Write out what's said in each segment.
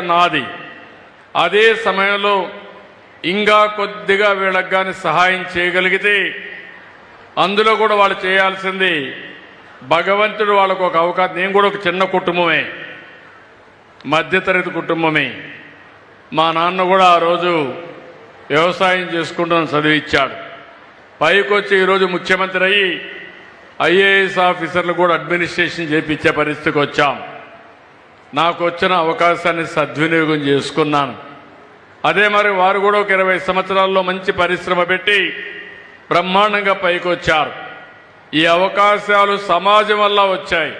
నాది. అదే సమయంలో ఇంకా కొద్దిగా వీళ్ళకి కానీ సహాయం చేయగలిగితే అందులో కూడా వాళ్ళు చేయాల్సింది భగవంతుడు వాళ్ళకు ఒక అవకాశం నేను కూడా ఒక చిన్న కుటుంబమే మధ్యతరగతి కుటుంబమే. మా నాన్న కూడా ఆ రోజు వ్యవసాయం చేసుకుంటూ చదివిచ్చాడు పైకి వచ్చి ఈరోజు ముఖ్యమంత్రి అయ్యి ఐఏఎస్ ఆఫీసర్లు కూడా అడ్మినిస్ట్రేషన్ చేపించే పరిస్థితికి వచ్చాం. నాకు వచ్చిన అవకాశాన్ని సద్వినియోగం చేసుకున్నాను. అదే మరి వారు కూడా ఒక ఇరవై సంవత్సరాల్లో మంచి పరిశ్రమ పెట్టి బ్రహ్మాండంగా పైకొచ్చారు. ఈ అవకాశాలు సమాజం వల్ల వచ్చాయి.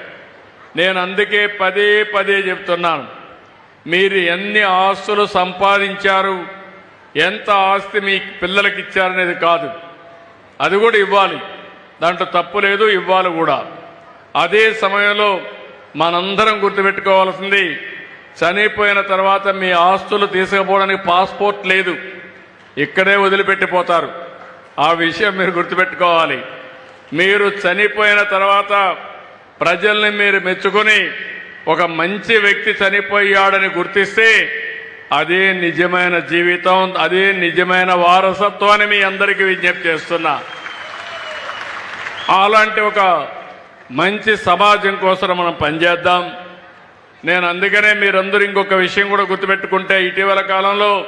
నేను అందుకే పదే పదే చెప్తున్నాను. మీరు ఎన్ని ఆస్తులు సంపాదించారు ఎంత ఆస్తి మీ పిల్లలకి ఇచ్చారనేది కాదు. అది కూడా ఇవ్వాలి. దాంట్లో తప్పు లేదు ఇవ్వాలి కూడా. అదే సమయంలో మనందరం గుర్తుపెట్టుకోవాల్సింది చనిపోయిన తర్వాత మీ ఆస్తులు తీసుకుపోవడానికి పాస్పోర్ట్ లేదు. ఇక్కడే వదిలిపెట్టిపోతారు. ఆ విషయం మీరు గుర్తుపెట్టుకోవాలి. మీరు చనిపోయిన తర్వాత ప్రజల్ని మీరు మెచ్చుకొని ఒక మంచి వ్యక్తి చనిపోయాడని గుర్తిస్తే అదే నిజమైన జీవితం అదే నిజమైన వారసత్వాన్ని మీ అందరికీ విజ్ఞప్తి చేస్తున్నా. అలాంటి ఒక మంచి సమాజం కోసం మనం పనిచేద్దాం. నేను అందుకనే మీరందరూ ఇంకొక విషయం కూడా గుర్తుపెట్టుకుంటే ఇటీవల కాలంలో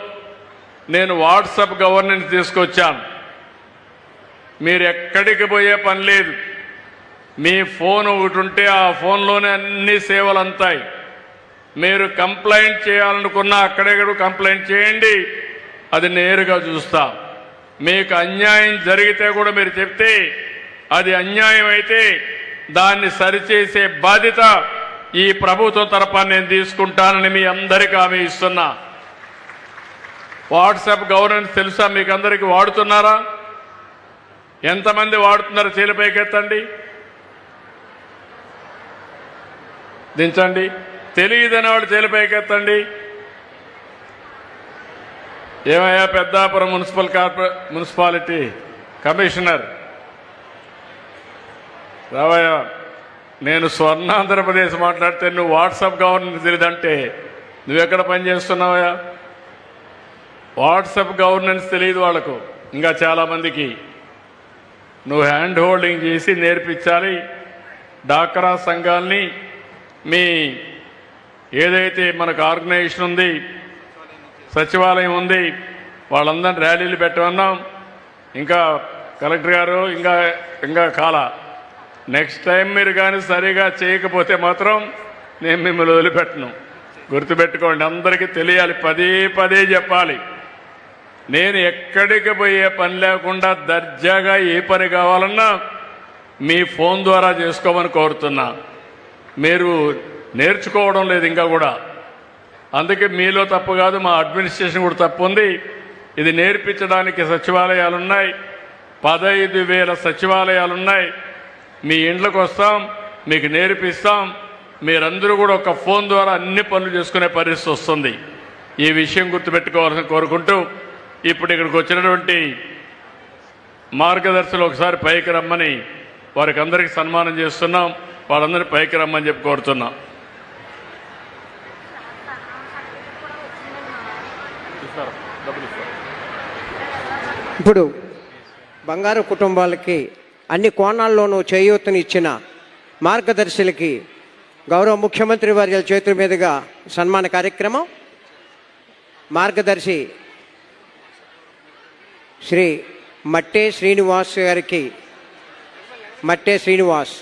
నేను వాట్సాప్ గవర్నెన్స్ తీసుకొచ్చాను. మీరు ఎక్కడికి పోయే పని లేదు. మీ ఫోన్ ఒకటి ఉంటే ఆ ఫోన్లోనే అన్ని సేవలు అంతాయి. మీరు కంప్లైంట్ చేయాలనుకున్నా అక్కడెక్కడ కంప్లైంట్ చేయండి. అది నేరుగా చూస్తా. మీకు అన్యాయం జరిగితే కూడా మీరు చెప్తే అది అన్యాయం అయితే దాన్ని సరిచేసే బాధ్యత ఈ ప్రభుత్వం తరఫున నేను తీసుకుంటానని మీ అందరికీ హామీ ఇస్తున్నా. వాట్సాప్ గవర్నెన్స్ తెలుసా మీకు అందరికీ వాడుతున్నారా? ఎంతమంది వాడుతున్నారు చీలపైకెత్తండి దించండి. తెలియదని వాడు చీలపైకెత్తండి ఏమయ్యా Peddapuram municipal corporation municipality commissioner రావయ్యా నేను స్వర్ణ ఆంధ్రప్రదేశ్ మాట్లాడితే నువ్వు వాట్సాప్ గవర్నెన్స్ తెలియదంటే నువ్వెక్కడ పని చేస్తున్నావయ్యా? వాట్సాప్ గవర్నెన్స్ తెలియదు వాళ్ళకు ఇంకా చాలామందికి. నువ్వు హ్యాండ్ హోల్డింగ్ చేసి నేర్పించాలి డాక్రా సంఘాల్ని మీ ఏదైతే మనకు ఆర్గనైజేషన్ ఉంది సచివాలయం ఉంది వాళ్ళందరినీ ర్యాలీలు పెట్టమన్నాం. ఇంకా కలెక్టర్ గారు ఇంకా ఇంకా కాలా నెక్స్ట్ టైం మీరు కానీ సరిగా చేయకపోతే మాత్రం నేను మిమ్మల్ని వదిలిపెట్టను. గుర్తుపెట్టుకోండి అందరికీ తెలియాలి పదే పదే చెప్పాలి. నేను ఎక్కడికి పోయే పని లేకుండా దర్జాగా ఏ పని కావాలన్నా మీ ఫోన్ ద్వారా చేసుకోమని కోరుతున్నా. మీరు నేర్చుకోవడం లేదు ఇంకా కూడా. అందుకే మీలో తప్పు కాదు మా అడ్మినిస్ట్రేషన్ కూడా తప్పు ఉంది. ఇది నేర్పించడానికి సచివాలయాలు ఉన్నాయి పదహైదు వేల సచివాలయాలు ఉన్నాయి మీ ఇండ్లకు వస్తాం మీకు నేర్పిస్తాం మీరందరూ కూడా ఒక ఫోన్ ద్వారా అన్ని పనులు చేసుకునే పరిస్థితి వస్తుంది. ఈ విషయం గుర్తుపెట్టుకోవాల్సిన కోరుకుంటూ ఇప్పుడు ఇక్కడికి వచ్చినటువంటి మార్గదర్శులు ఒకసారి పైకి రమ్మని వారికి అందరికీ సన్మానం చేస్తున్నాం. వాళ్ళందరినీ పైకి రమ్మని చెప్పి కోరుతున్నాం. ఇప్పుడు బంగారు కుటుంబాలకి అన్ని కోణాల్లోనూ చేయూతనిచ్చిన మార్గదర్శులకి గౌరవ ముఖ్యమంత్రి వారి చేతుల మీదుగా సన్మాన కార్యక్రమం. మార్గదర్శి శ్రీ మట్టే శ్రీనివాస్ గారికి మట్టే శ్రీనివాస్